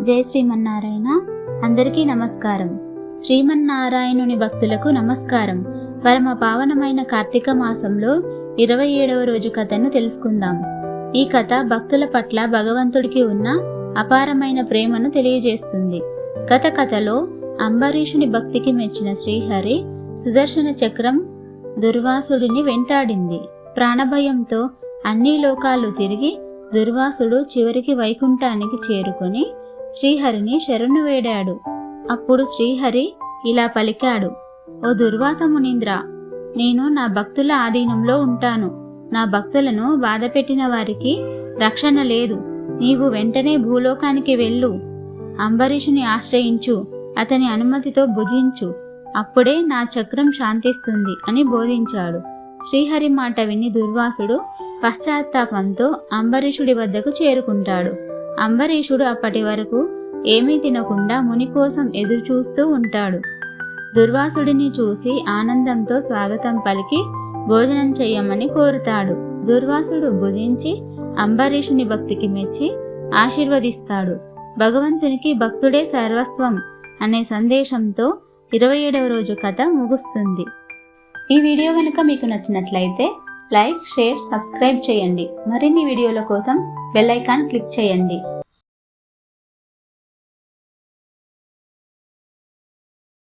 జై శ్రీమన్నారాయణ. అందరికీ నమస్కారం. శ్రీమన్నారాయణుని భక్తులకు నమస్కారం. పరమ పావనమైన కార్తీక మాసంలో ఇరవై ఏడవ రోజు కథను తెలుసుకుందాం. ఈ కథ భక్తుల పట్ల భగవంతుడికి ఉన్న అపారమైన ప్రేమను తెలియజేస్తుంది. గత కథలో అంబరీషుని భక్తికి మెచ్చిన శ్రీహరి సుదర్శన చక్రం దుర్వాసుడిని వెంటాడింది. ప్రాణభయంతో అన్ని లోకాలు తిరిగి దుర్వాసుడు చివరికి వైకుంఠానికి చేరుకొని శ్రీహరిని శరణు వేడాడు. అప్పుడు శ్రీహరి ఇలా పలికాడు ఓ దుర్వాస మునీంద్ర నేను నా భక్తుల ఆధీనంలో ఉంటాను. నా భక్తులను బాధపెట్టిన వారికి రక్షణ లేదు. నీవు వెంటనే భూలోకానికి వెళ్ళు. అంబరీషుని ఆశ్రయించు అతని అనుమతితో భుజించు. అప్పుడే నా చక్రం శాంతిస్తుంది అని బోధించాడు. శ్రీహరి మాట విని దుర్వాసుడు పశ్చాత్తాపంతో అంబరీషుడి వద్దకు చేరుకుంటాడు. అంబరీషుడు అప్పటి వరకు ఏమీ తినకుండా ముని కోసం ఎదురు చూస్తూ ఉంటాడు. దుర్వాసుడిని చూసి ఆనందంతో స్వాగతం పలికి భోజనం చేయమని కోరుతాడు. దుర్వాసుడు భుజించి అంబరీషుని భక్తికి మెచ్చి ఆశీర్వదిస్తాడు. భగవంతునికి భక్తుడే సర్వస్వం అనే సందేశంతో ఇరవై ఏడవ రోజు కథ ముగుస్తుంది. ఈ వీడియో కనుక మీకు నచ్చినట్లయితే లైక్ షేర్ సబ్స్క్రైబ్ చేయండి. మరిన్ని వీడియోల కోసం బెల్ ఐకాన్ క్లిక్ చేయండి.